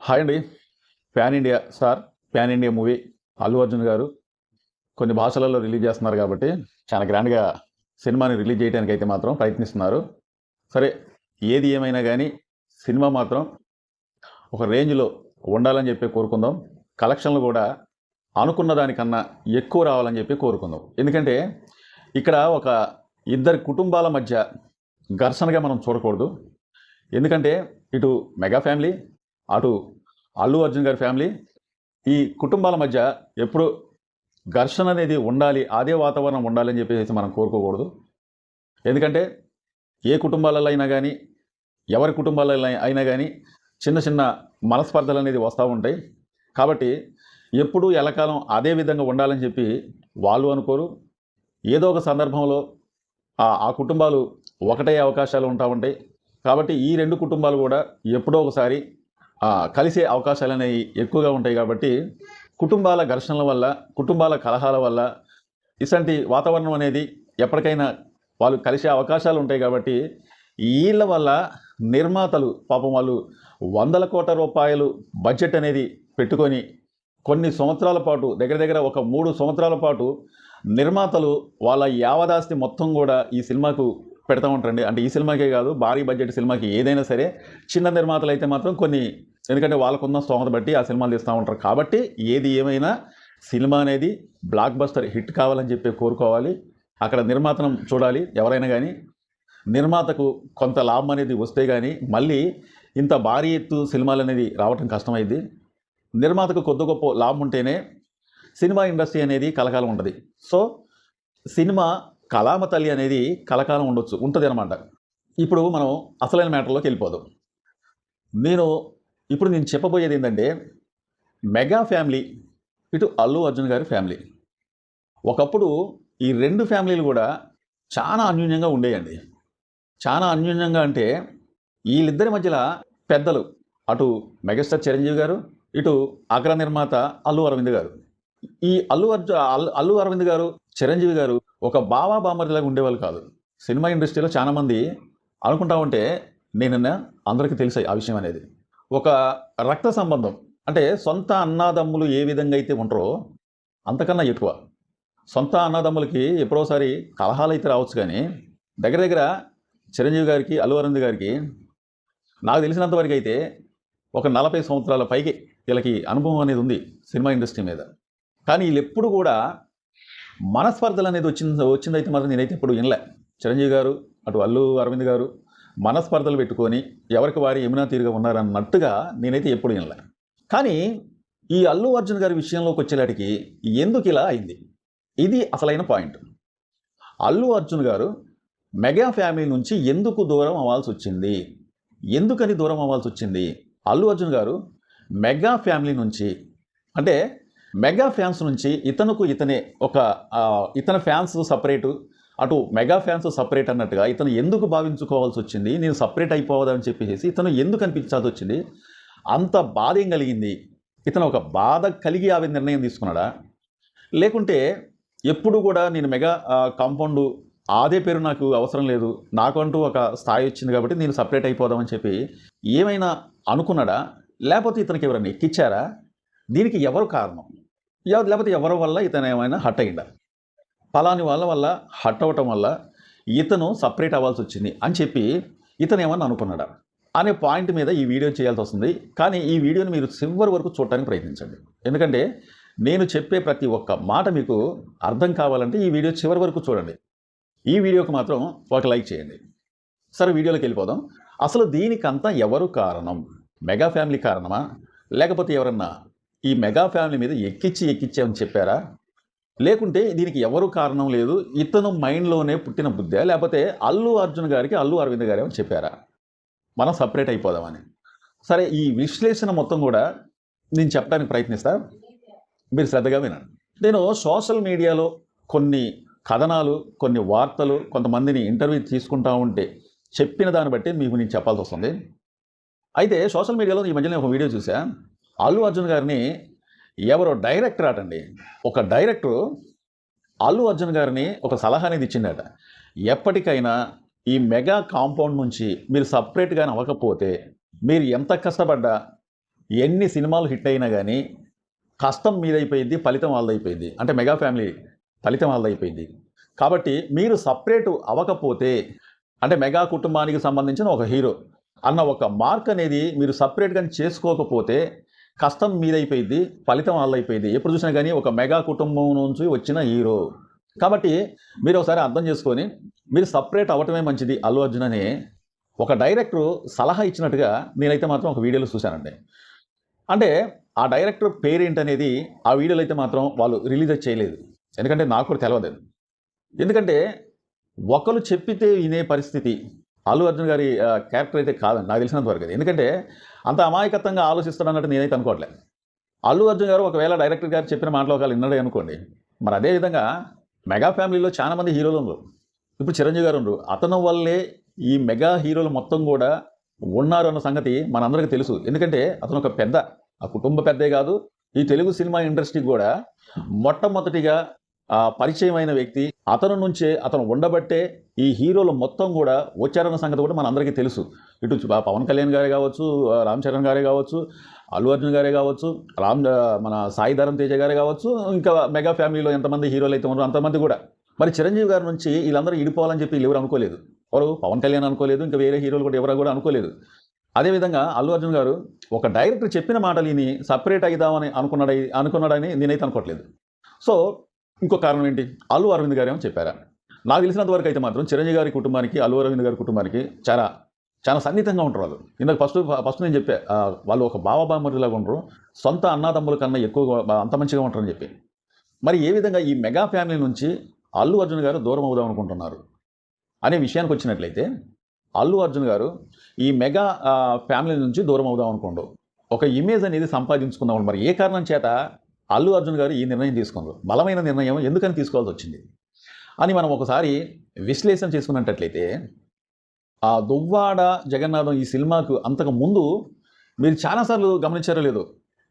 Hi అండి. Pan India sir pan India movie. Allu Arjun గారు కొన్ని భాషలలో రిలీజ్ చేస్తున్నారు కాబట్టి చాలా గ్రాండ్గా సినిమాని రిలీజ్ చేయడానికి అయితే మాత్రం ప్రయత్నిస్తున్నారు. సరే ఏది ఏమైనా కానీ సినిమా మాత్రం ఒక రేంజ్లో ఉండాలని చెప్పి కోరుకుందాం. కలెక్షన్లు కూడా అనుకున్న దానికన్నా ఎక్కువ రావాలని చెప్పి కోరుకుందాం. ఎందుకంటే ఇక్కడ ఒక ఇద్దరి కుటుంబాల మధ్య ఘర్షణగా మనం చూడకూడదు. ఎందుకంటే ఇటు మెగా ఫ్యామిలీ అటు అల్లు అర్జున్ గారి ఫ్యామిలీ ఈ కుటుంబాల మధ్య ఎప్పుడు ఘర్షణ అనేది ఉండాలి అదే వాతావరణం ఉండాలని చెప్పేసి మనం కోరుకోకూడదు. ఎందుకంటే ఏ కుటుంబాలలో అయినా కానీ ఎవరి కుటుంబాలలో అయినా కానీ చిన్న చిన్న మనస్పర్ధలు అనేది వస్తూ ఉంటాయి. కాబట్టి ఎప్పుడూ ఎలకాలం అదే విధంగా ఉండాలని చెప్పి వాళ్ళు అనుకోరు. ఏదో ఒక సందర్భంలో ఆ కుటుంబాలు ఒకటే అవకాశాలు ఉంటా ఉంటాయి. కాబట్టి ఈ రెండు కుటుంబాలు కూడా ఎప్పుడో ఒకసారి కలిసే అవకాశాలు అనేవి ఎక్కువగా ఉంటాయి కాబట్టి కుటుంబాల ఘర్షణల వల్ల కుటుంబాల కలహాల వల్ల ఇసంటి వాతావరణం అనేది ఎప్పటికైనా వాళ్ళు కలిసే అవకాశాలు ఉంటాయి కాబట్టి వీళ్ళ వల్ల నిర్మాతలు పాపం వాళ్ళు వందల కోట్ల రూపాయలు బడ్జెట్ అనేది పెట్టుకొని కొన్ని సంవత్సరాల పాటు దగ్గర దగ్గర ఒక మూడు సంవత్సరాల పాటు నిర్మాతలు వాళ్ళ యావదాస్తి మొత్తం కూడా ఈ సినిమాకు పెడతా ఉంటారండి. అంటే ఈ సినిమాకే కాదు భారీ బడ్జెట్ సినిమాకి ఏదైనా సరే చిన్న నిర్మాతలు అయితే మాత్రం కొన్ని ఎందుకంటే వాళ్ళకున్న స్తోమత బట్టి ఆ సినిమాలు తీస్తూ ఉంటారు. కాబట్టి ఏది ఏమైనా సినిమా అనేది బ్లాక్ బస్టర్ హిట్ కావాలని చెప్పి కోరుకోవాలి. అక్కడ నిర్మాతనం చూడాలి ఎవరైనా కానీ నిర్మాతకు కొంత లాభం అనేది వస్తే కానీ మళ్ళీ ఇంత భారీ ఎత్తు సినిమాలు అనేది రావటం కష్టమైంది. నిర్మాతకు కొద్ది గొప్ప లాభం ఉంటేనే సినిమా ఇండస్ట్రీ అనేది కలకాలం ఉంటుంది. సో సినిమా కళామ తల్లి అనేది కలకాలం ఉండొచ్చు ఉంటుంది అనమాట ఇప్పుడు మనం అసలైన మ్యాటర్లోకి వెళ్ళిపోదాం. నేను ఇప్పుడు నేను చెప్పబోయేది ఏంటంటే మెగా ఫ్యామిలీ ఇటు అల్లు అర్జున్ గారి ఫ్యామిలీ. ఒకప్పుడు ఈ రెండు ఫ్యామిలీలు కూడా చాలా అన్యోన్యంగా ఉండేయండి. చాలా అన్యూన్యంగా అంటే వీళ్ళిద్దరి మధ్యలో పెద్దలు అటు మెగాస్టార్ చిరంజీవి గారు ఇటు అగ్ర నిర్మాత అల్లు అరవింద్ గారు. ఈ అల్లు అర్జు అల్లు అల్లు అరవింద్ గారు చిరంజీవి గారు ఒక బావా బామరిలాగా ఉండేవాళ్ళు కాదు. సినిమా ఇండస్ట్రీలో చాలామంది అనుకుంటా ఉంటే నేను అందరికీ తెలిసాయి ఆ విషయం అనేది. ఒక రక్త సంబంధం అంటే సొంత అన్నాదమ్ములు ఏ విధంగా అయితే ఉంటారో అంతకన్నా ఎక్కువ. సొంత అన్నదమ్ములకి ఎప్పుడోసారి కలహాలు అయితే రావచ్చు కానీ దగ్గర దగ్గర చిరంజీవి గారికి అల్లు అరవింద్ గారికి నాకు తెలిసినంత వరకు అయితే ఒక నలభై సంవత్సరాల పైకి వీళ్ళకి అనుభవం అనేది ఉంది సినిమా ఇండస్ట్రీ మీద. కానీ వీళ్ళు ఎప్పుడు కూడా మనస్పర్ధలు అనేది వచ్చింది వచ్చిందైతే మాత్రం నేనైతే ఇప్పుడు వినలే. చిరంజీవి గారు అటు అల్లు అరవింద్ గారు మనస్పర్ధలు పెట్టుకొని ఎవరికి వారి యమునా తీరుగా ఉన్నారన్నట్టుగా నేనైతే ఎప్పుడు వినలే. కానీ ఈ అల్లు అర్జున్ గారి విషయంలోకి వచ్చేలాటికి ఎందుకు ఇలా అయింది? ఇది అసలైన పాయింట్. అల్లు అర్జున్ గారు మెగా ఫ్యామిలీ నుంచి ఎందుకు దూరం అవ్వాల్సి వచ్చింది? ఎందుకని దూరం అవ్వాల్సి వచ్చింది? అల్లు అర్జున్ గారు మెగా ఫ్యామిలీ నుంచి అంటే మెగా ఫ్యాన్స్ నుంచి ఇతనుకు ఇతనే ఒక ఇతని ఫ్యాన్స్ సపరేటు అటు మెగా ఫ్యాన్స్ సపరేట్ అన్నట్టుగా ఇతను ఎందుకు భావించుకోవాల్సి వచ్చింది నేను సపరేట్ అయిపోవదని చెప్పేసి ఇతను ఎందుకు అనిపించాల్సి వచ్చింది అంత బాధ ఏం కలిగింది ఇతను ఒక బాధ కలిగి ఆ నిర్ణయం తీసుకున్నాడా? లేకుంటే ఎప్పుడు కూడా నేను మెగా కాంపౌండ్ అదే పేరు నాకు అవసరం లేదు నాకంటూ ఒక స్థాయి వచ్చింది కాబట్టి నేను సపరేట్ అయిపోదామని చెప్పి ఏమైనా అనుకున్నాడా? లేకపోతే ఇతనికి ఎవరైనా ఎక్కిచ్చారా? దీనికి ఎవరు కారణం? లేకపోతే ఎవరి వల్ల ఇతను ఏమైనా హట్ అయ్యిందా? ఫలాని వాళ్ళ వల్ల హట్ అవ్వటం వల్ల ఇతను సపరేట్ అవ్వాల్సి వచ్చింది అని చెప్పి ఇతను ఏమన్నా అనుకున్నాడా? అనే పాయింట్ మీద ఈ వీడియో చేయాల్సి వస్తుంది. కానీ ఈ వీడియోని మీరు చివరి వరకు చూడటానికి ప్రయత్నించండి. ఎందుకంటే నేను చెప్పే ప్రతి ఒక్క మాట మీకు అర్థం కావాలంటే ఈ వీడియో చివరి వరకు చూడండి. ఈ వీడియోకి మాత్రం ఒక లైక్ చేయండి. సరే వీడియోలోకి వెళ్ళిపోదాం. అసలు దీనికంతా ఎవరు కారణం? మెగా ఫ్యామిలీ కారణమా? లేకపోతే ఎవరన్నా ఈ మెగా ఫ్యామిలీ మీద ఎక్కిచ్చి ఎక్కించామని చెప్పారా? లేకుంటే దీనికి ఎవరు కారణం లేదు? ఇతను మైండ్లోనే పుట్టిన బుద్ధి? లేకపోతే అల్లు అర్జున్ గారికి అల్లు అరవింద్ గారు ఏమని చెప్పారా? మనం సపరేట్ అయిపోదామని. సరే ఈ విశ్లేషణ మొత్తం కూడా నేను చెప్పడానికి ప్రయత్నిస్తా. మీరు శ్రద్ధగా వినండి. నేను సోషల్ మీడియాలో కొన్ని కథనాలు కొన్ని వార్తలు కొంతమందిని ఇంటర్వ్యూ తీసుకుంటా ఉంటే చెప్పిన దాన్ని బట్టి మీకు నేను చెప్పాల్సి వస్తుంది. అయితే సోషల్ మీడియాలో ఈ మధ్యన ఒక వీడియో చూసా. అల్లు అర్జున్ గారిని ఎవరో డైరెక్టర్ అటండి ఒక డైరెక్టర్ అల్లు అర్జున్ గారిని ఒక సలహా అనేది ఇచ్చిందట. ఎప్పటికైనా ఈ మెగా కాంపౌండ్ నుంచి మీరు సపరేట్గా అవ్వకపోతే మీరు ఎంత కష్టపడ్డా ఎన్ని సినిమాలు హిట్ అయినా కానీ కష్టం మీదైపోయింది ఫలితం వాళ్ళదైపోయింది. అంటే మెగా ఫ్యామిలీ ఫలితం వాళ్ళదైపోయింది. కాబట్టి మీరు సపరేట్ అవ్వకపోతే అంటే మెగా కుటుంబానికి సంబంధించిన ఒక హీరో అన్న ఒక మార్క్ అనేది మీరు సపరేట్గా చేసుకోకపోతే కష్టం మీదైపోయింది ఫలితం వాళ్ళైపోయింది ఎప్పుడు చూసినా కానీ ఒక మెగా కుటుంబం నుంచి వచ్చిన హీరో. కాబట్టి మీరు ఒకసారి అర్థం చేసుకొని మీరు సపరేట్ అవ్వటమే మంచిది. అల్లు అర్జున్ అని ఒక డైరెక్టర్ సలహా ఇచ్చినట్టుగా నేనైతే మాత్రం ఒక వీడియోలో చూశానండి. అంటే ఆ డైరెక్టర్ పేరేంటనేది ఆ వీడియోలో అయితే మాత్రం వాళ్ళు రిలీజ్ చేయలేదు. ఎందుకంటే నాకు కూడా తెలియదు ఎందుకంటే ఒకరు చెప్పితే వినే పరిస్థితి అల్లు అర్జున్ గారి క్యారెక్టర్ అయితే కాదండి నాకు తెలిసినంత వరకు ఎందుకంటే అంత అమాయకత్వంగా ఆలోచిస్తాడు అన్నట్టు నేనైతే అనుకోవట్లేదు అల్లు అర్జున్ గారు ఒకవేళ డైరెక్టర్ గారు చెప్పిన మాటలో ఒకవేళ విన్నాడే అనుకోండి మరి అదేవిధంగా మెగా ఫ్యామిలీలో చాలా మంది హీరోలు ఉన్నారు. ఇప్పుడు చిరంజీవి గారు ఉన్నారు. అతను వల్లే ఈ మెగా హీరోలు మొత్తం కూడా ఉన్నారు అన్న సంగతి మనందరికీ తెలుసు. ఎందుకంటే అతను ఒక పెద్ద ఆ కుటుంబ పెద్దే కాదు ఈ తెలుగు సినిమా ఇండస్ట్రీకి కూడా మొట్టమొదటిగా పరిచయమైన వ్యక్తి అతను నుంచే అతను ఉండబట్టే ఈ హీరోలు మొత్తం కూడా వచ్చారన్న సంగతి కూడా మన అందరికీ తెలుసు. ఇటు పవన్ కళ్యాణ్ గారే కావచ్చు రామ్ చరణ్ గారే కావచ్చు అల్లు అర్జున్ గారే కావచ్చు రామ్ మన సాయి ధరం తేజ గారే కావచ్చు ఇంకా మెగా ఫ్యామిలీలో ఎంతమంది హీరోలు అయితే ఉన్నారో అంతమంది కూడా. మరి చిరంజీవి గారి నుంచి వీళ్ళందరూ ఇడిపోవాలని చెప్పి వీళ్ళు ఎవరు అనుకోలేదు. ఎవరు? పవన్ కళ్యాణ్ అనుకోలేదు ఇంకా వేరే హీరోలు కూడా ఎవరు కూడా అనుకోలేదు. అదేవిధంగా అల్లు అర్జున్ గారు ఒక డైరెక్టర్ చెప్పిన మాటలు విని సపరేట్ అయిదామని అనుకున్నాడు అనుకున్నాడని నేనైతే అనుకోవట్లేదు సో ఇంకో కారణం ఏంటి? అల్లు అరవింద్ గారు ఏమో చెప్పారా? నాకు తెలిసినంత వరకు అయితే మాత్రం చిరంజీవి గారి కుటుంబానికి అల్లు అరవింద్ గారి కుటుంబానికి చాలా చాలా సన్నిహితంగా ఉంటారు వాళ్ళు. ఇందాక ఫస్ట్ ఫస్ట్ నేను చెప్పే వాళ్ళు ఒక బావబామరిలాగా ఉండరు. సొంత అన్నాదమ్ముల కన్నా ఎక్కువగా అంత మంచిగా ఉంటారని చెప్పి. మరి ఏ విధంగా ఈ మెగా ఫ్యామిలీ నుంచి అల్లు అర్జున్ గారు దూరం అవుదాం అనుకుంటున్నారు? అనే విషయానికి వచ్చినట్లయితే అల్లు అర్జున్ గారు ఈ మెగా ఫ్యామిలీ నుంచి దూరం అవుదాం అనుకోండు. ఒక ఇమేజ్ అనేది సంపాదించుకుందాం మరి ఏ కారణం చేత? అల్లు అర్జున్ గారు ఈ నిర్ణయం తీసుకున్నారు బలమైన నిర్ణయం ఎందుకని తీసుకోవాల్సి వచ్చింది? అని మనం ఒకసారి విశ్లేషణ చేసుకున్నట్లయితే ఆ దువ్వాడ జగన్నాథం ఈ సినిమాకు అంతకు ముందు మీరు చాలాసార్లు గమనించారో లేదు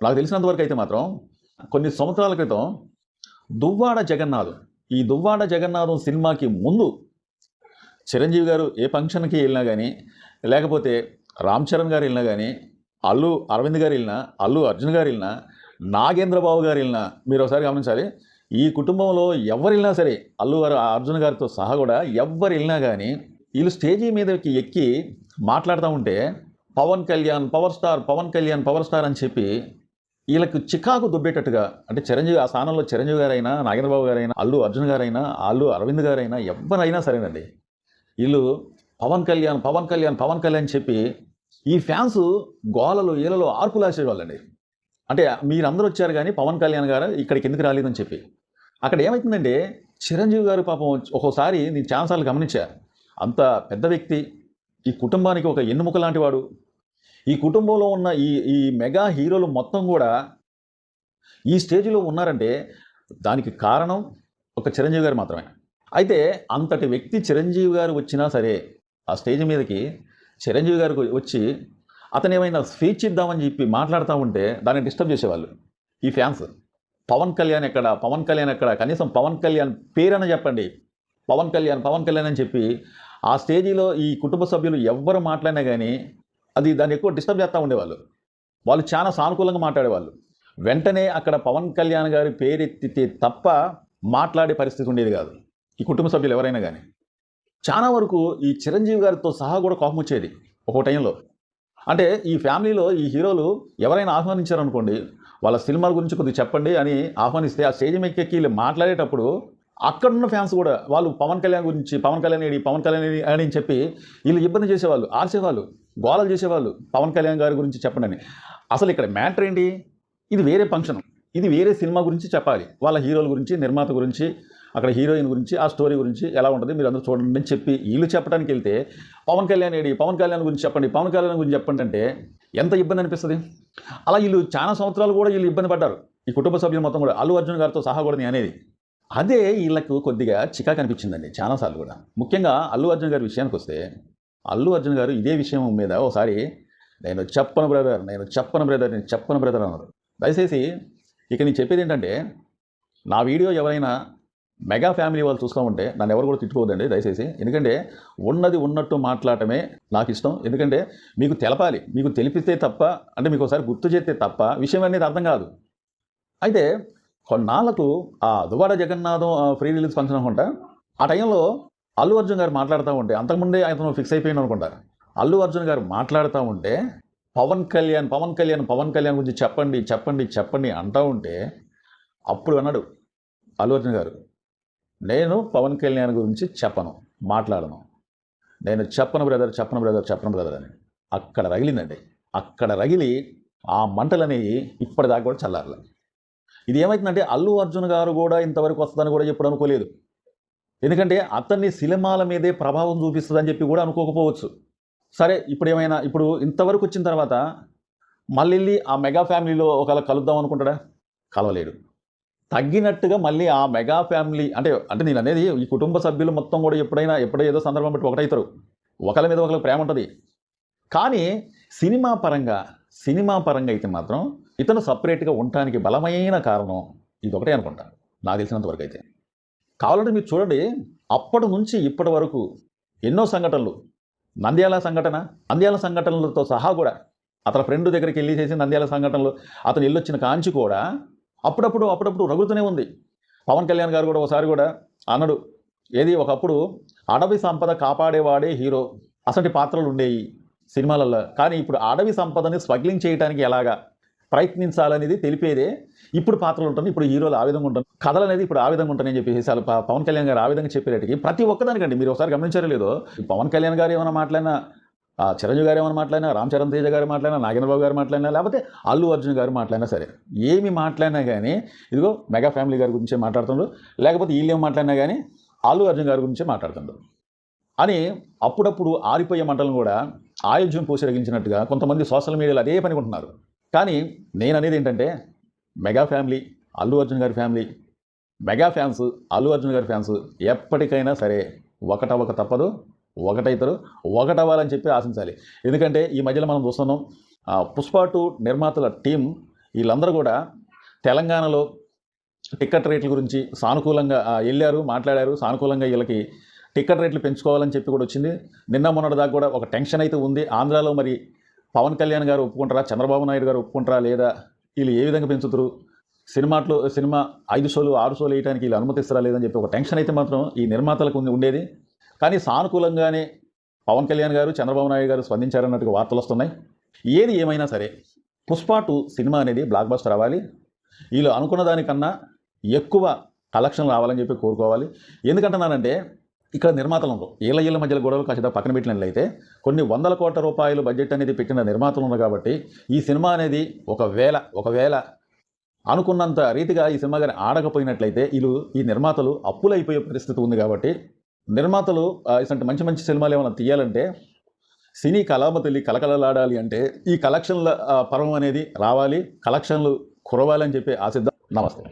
నాకు తెలిసినంతవరకు అయితే మాత్రం కొన్ని సంవత్సరాల క్రితం దువ్వాడ జగన్నాథం ఈ దువ్వాడ జగన్నాథం సినిమాకి ముందు చిరంజీవి గారు ఏ ఫంక్షన్కి వెళ్ళినా కానీ లేకపోతే రామ్ చరణ్ గారు వెళ్ళినా కానీ అల్లు అరవింద్ గారు వెళ్ళినా అల్లు అర్జున్ గారు వెళ్ళినా నాగేంద్రబాబు గారు వెళ్ళినా మీరు ఒకసారి గమనించాలి. ఈ కుటుంబంలో ఎవరు వెళ్ళినా సరే అల్లు గారు అర్జున్ గారితో సహా కూడా ఎవరు వెళ్ళినా కానీ వీళ్ళు స్టేజీ మీదకి ఎక్కి మాట్లాడుతూ ఉంటే Pawan Kalyan power star Pawan Kalyan power star అని చెప్పి వీళ్ళకు చికాకు దుబ్బేటట్టుగా అంటే చిరంజీవి ఆ స్థానంలో చిరంజీవి గారైనా నాగేంద్రబాబు గారైనా అల్లు అర్జున్ గారైనా అల్లు అరవింద్ గారైనా ఎవరైనా సరేనండి. వీళ్ళు పవన్ కళ్యాణ్ పవన్ కళ్యాణ్ పవన్ కళ్యాణ్ చెప్పి ఈ ఫ్యాన్స్ గోలలు ఈలలో ఆర్పులు వేసేవాళ్ళండి అంటే మీరందరూ వచ్చారు కానీ పవన్ కళ్యాణ్ గారు ఇక్కడికి ఎందుకు రాలేదని చెప్పి. అక్కడ ఏమవుతుందంటే చిరంజీవి గారు పాపం ఒక్కోసారి నేను ఛాన్సార్లు గమనించా. అంత పెద్ద వ్యక్తి ఈ కుటుంబానికి ఒక ఎన్నుముక లాంటి వాడు ఈ కుటుంబంలో ఉన్న ఈ ఈ మెగా హీరోలు మొత్తం కూడా ఈ స్టేజ్లో ఉన్నారంటే దానికి కారణం ఒక చిరంజీవి గారు మాత్రమే. అయితే అంతటి వ్యక్తి చిరంజీవి గారు వచ్చినా సరే ఆ స్టేజ్ మీదకి చిరంజీవి గారు వచ్చి అతను ఏమైనా స్పీచ్ ఇద్దామని చెప్పి మాట్లాడుతూ ఉంటే దాన్ని డిస్టర్బ్ చేసేవాళ్ళు ఈ ఫ్యాన్స్. పవన్ కళ్యాణ్ ఎక్కడ? పవన్ కళ్యాణ్ ఎక్కడ? కనీసం పవన్ కళ్యాణ్ పేరని చెప్పండి. పవన్ కళ్యాణ్ పవన్ కళ్యాణ్ అని చెప్పి ఆ స్టేజీలో ఈ కుటుంబ సభ్యులు ఎవ్వరు మాట్లాడినా కానీ అది దాన్ని ఎక్కువ డిస్టర్బ్ చేస్తూ ఉండేవాళ్ళు. వాళ్ళు చాలా సానుకూలంగా మాట్లాడేవాళ్ళు. వెంటనే అక్కడ పవన్ కళ్యాణ్ గారి పేరెత్తితే తప్ప మాట్లాడే పరిస్థితి ఉండేది కాదు. ఈ కుటుంబ సభ్యులు ఎవరైనా కానీ చాలా వరకు ఈ చిరంజీవి గారితో సహా కూడా కోపం వచ్చేది ఒక టైంలో. అంటే ఈ ఫ్యామిలీలో ఈ హీరోలు ఎవరైనా ఆహ్వానించారనుకోండి వాళ్ళ సినిమాల గురించి కొద్దిగా చెప్పండి అని ఆహ్వానిస్తే ఆ స్టేజ్ ఎక్కి వీళ్ళు మాట్లాడేటప్పుడు అక్కడున్న ఫ్యాన్స్ కూడా వాళ్ళు పవన్ కళ్యాణ్ గురించి పవన్ కళ్యాణ్ ఏడి పవన్ కళ్యాణ్ అని చెప్పి వీళ్ళు ఇబ్బంది చేసేవాళ్ళు ఆర్చేవాళ్ళు గోళలు చేసేవాళ్ళు పవన్ కళ్యాణ్ గారి గురించి చెప్పండి అని. అసలు ఇక్కడ మ్యాటర్ ఏంటి? ఇది వేరే ఫంక్షన్. ఇది వేరే సినిమా గురించి చెప్పాలి. వాళ్ళ హీరోల గురించి నిర్మాత గురించి అక్కడ హీరోయిన్ గురించి ఆ స్టోరీ గురించి ఎలా ఉంటుంది మీరు అందరూ చూడండి. అని చెప్పి వీళ్ళు చెప్పడానికి వెళ్తే పవన్ కళ్యాణ్ ఏడి పవన్ కళ్యాణ్ గురించి చెప్పండి పవన్ కళ్యాణ్ గురించి చెప్పండి అంటే ఎంత ఇబ్బంది అనిపిస్తుంది? అలా వీళ్ళు చాలా సంవత్సరాలు కూడా వీళ్ళు ఇబ్బంది పడ్డారు. ఈ కుటుంబ సభ్యులు మొత్తం కూడా అల్లు అర్జున్ గారితో సహా కూడా నేను అనేది. అదే వీళ్ళకు కొద్దిగా చికా కనిపించిందండి చాలాసార్లు కూడా. ముఖ్యంగా అల్లు అర్జున్ గారి విషయానికి వస్తే అల్లు అర్జున్ గారు ఇదే విషయం మీద ఒకసారి నేను చెప్పను బ్రదర్ నేను చెప్పను బ్రదర్ నేను చెప్పను బ్రదర్ అన్నారు. దయచేసి ఇక నేను చెప్పేది ఏంటంటే నా వీడియో ఎవరైనా మెగా ఫ్యామిలీ వాళ్ళు చూస్తూ ఉంటే నన్ను ఎవరు కూడా తిట్టుకోవద్దండి దయచేసి. ఎందుకంటే ఉన్నది ఉన్నట్టు మాట్లాడటమే నాకు ఇష్టం. ఎందుకంటే మీకు తెలపాలి మీకు తెలిపితే తప్ప అంటే మీకు ఒకసారి గుర్తు చేస్తే తప్ప విషయం అనేది అర్థం కాదు. అయితే కొన్నాళ్ళకు ఆ Duvvada Jagannadham pre release function అనుకుంటా ఆ టైంలో అల్లు అర్జున్ గారు మాట్లాడుతూ ఉంటే అంతకుముందే అతను ఫిక్స్ అయిపోయింది అనుకుంటా. అల్లు అర్జున్ గారు మాట్లాడుతూ ఉంటే పవన్ కళ్యాణ్ పవన్ కళ్యాణ్ పవన్ కళ్యాణ్ గురించి చెప్పండి చెప్పండి చెప్పండి అంటూ ఉంటే అప్పుడు అన్నాడు అల్లు అర్జున్ గారు. నేను పవన్ కళ్యాణ్ గురించి చెప్పను మాట్లాడను. నేను చెప్పను బ్రదర్ చెప్పను బ్రదర్ చెప్పను బ్రదర్ అని. అక్కడ రగిలిందండి. అక్కడ రగిలి ఆ మంటలనేవి ఇప్పటిదాకా కూడా చల్లారలే. ఇది ఏమవుతుందంటే అల్లు అర్జున్ గారు కూడా ఇంతవరకు వస్తుందని కూడా ఎప్పుడు అనుకోలేదు. ఎందుకంటే అతన్ని సినిమాల మీదే ప్రభావం చూపిస్తుందని చెప్పి కూడా అనుకోకపోవచ్చు. సరే ఇప్పుడు ఏమైనా ఇప్పుడు ఇంతవరకు వచ్చిన తర్వాత మళ్ళీ వెళ్ళి ఆ మెగా ఫ్యామిలీలో ఒకవేళ కలుద్దాం అనుకుంటాడా? కలవలేడు. తగ్గినట్టుగా మళ్ళీ ఆ మెగా ఫ్యామిలీ అంటే అంటే నేను అనేది ఈ కుటుంబ సభ్యులు మొత్తం కూడా ఎప్పుడైనా ఎప్పుడో ఏదో సందర్భం బట్టి ఒకటవుతారు ఒకరి మీద ఒకరికి ప్రేమ ఉంటుంది. కానీ సినిమా పరంగా సినిమా పరంగా అయితే మాత్రం ఇతను సపరేట్గా ఉండటానికి బలమైన కారణం ఇది ఒకటే నాకు తెలిసినంతవరకు అయితే. కావాలంటే మీరు చూడండి అప్పటి నుంచి ఇప్పటి వరకు ఎన్నో సంఘటనలు. నంద్యాల సంఘటన నంద్యాల సంఘటనలతో సహా కూడా అతని ఫ్రెండ్ దగ్గరికి వెళ్ళి చేసి నంద్యాల సంఘటనలు అతను వెళ్ళొచ్చిన కాంచి కూడా అప్పుడప్పుడు అప్పుడప్పుడు రగులుతూనే ఉంది. పవన్ కళ్యాణ్ గారు కూడా ఒకసారి కూడా అన్నాడు ఏది ఒకప్పుడు అడవి సంపద కాపాడేవాడే హీరో. అసంటి పాత్రలు ఉండేవి సినిమాలలో కానీ ఇప్పుడు అడవి సంపదని స్మగ్లింగ్ చేయడానికి ఎలాగా? ప్రయత్నించాలనేది తెలిపేదే ఇప్పుడు పాత్రలు ఉంటుంది ఇప్పుడు హీరోలు ఆ విధంగా ఉంటుంది కథలు అనేది ఇప్పుడు ఆ విధంగా ఉంటాయని చెప్పేసి అసలు పవన్ కళ్యాణ్ గారు ఆ విధంగా చెప్పేటట్టుకి ప్రతి ఒక్కదానికండి. మీరు ఒకసారి గమనించారో లేదో పవన్ కళ్యాణ్ గారు ఏమైనా మాట్లాడినా చిరంజీవి గారు ఏమైనా మాట్లాడినా రామ్ చరణ్ తేజ గారు మాట్లాడినా నాగేంద్రబాబు గారు మాట్లాడినా లేకపోతే అల్లు అర్జున్ గారు మాట్లాడినా సరే ఏమి మాట్లాడినా కానీ ఇదిగో మెగా ఫ్యామిలీ గారి గురించే మాట్లాడుతుండ్రు లేకపోతే వీళ్ళు ఏం మాట్లాడినా కానీ అల్లు అర్జున్ గారి గురించే మాట్లాడుతుండ్రు. అని అప్పుడప్పుడు ఆరిపోయే మంటలను కూడా ఆయుధ్యం పోసిరగించినట్టుగా కొంతమంది సోషల్ మీడియాలో అదే పనికుంటున్నారు కానీ నేను అనేది ఏంటంటే మెగా ఫ్యామిలీ అల్లు అర్జున్ గారి family mega fans Allu Arjun గారి ఫ్యాన్స్ ఎప్పటికైనా సరే ఒకటవక తప్పదు ఒకటైతారు ఒకటవ్వాలని చెప్పి ఆశించాలి. ఎందుకంటే ఈ మధ్యలో మనం చూస్తున్నాం పుష్ప టూ నిర్మాతల టీం వీళ్ళందరూ కూడా తెలంగాణలో టికెట్ రేట్ల గురించి సానుకూలంగా వెళ్ళారు మాట్లాడారు. సానుకూలంగా వీళ్ళకి టికెట్ రేట్లు పెంచుకోవాలని చెప్పి కూడా వచ్చింది. నిన్న మొన్నటి దాకా కూడా ఒక టెన్షన్ అయితే ఉంది. ఆంధ్రాలో మరి పవన్ కళ్యాణ్ గారు ఒప్పుకుంటారా? చంద్రబాబు నాయుడు గారు ఒప్పుకుంటారా? లేదా వీళ్ళు ఏ విధంగా పెంచుతారు? సినిమాట్లో సినిమా ఐదు షోలు ఆరు షోలు వేయడానికి వీళ్ళు అనుమతిస్తారా? లేదని చెప్పి ఒక టెన్షన్ అయితే మాత్రం ఈ నిర్మాతలకు ఉండేది. కానీ సానుకూలంగానే పవన్ కళ్యాణ్ గారు చంద్రబాబు నాయుడు గారు స్పందించారన్నట్టుగా వార్తలు వస్తున్నాయి. ఏది ఏమైనా సరే పుష్ప టూ సినిమా అనేది బ్లాక్ బస్టర్ అవ్వాలి. వీళ్ళు అనుకున్న దానికన్నా ఎక్కువ కలెక్షన్ రావాలని చెప్పి కోరుకోవాలి. ఎందుకంటున్నానంటే ఇక్కడ నిర్మాతలు ఉండరు ఏళ్ళ ఏళ్ళ మధ్యలో గొడవలు కాసేపు పక్కన పెట్టినట్లయితే కొన్ని వందల కోట్ల రూపాయలు బడ్జెట్ అనేది పెట్టిన నిర్మాతలు ఉన్నారు కాబట్టి ఈ సినిమా అనేది ఒకవేళ ఒకవేళ అనుకున్నంత రీతిగా ఈ సినిమా కానీ ఆడకపోయినట్లయితే వీళ్ళు ఈ నిర్మాతలు అప్పులైపోయే పరిస్థితి ఉంది కాబట్టి నిర్మాతలు ఇటువంటి మంచి మంచి సినిమాలు ఏమైనా తీయాలంటే సినీ కళామ కలకలలాడాలి అంటే ఈ కలెక్షన్ల ఆ, పర్వం అనేది రావాలి కలెక్షన్లు కురవాలని చెప్పి ఆశిద్దాం. నమస్తే.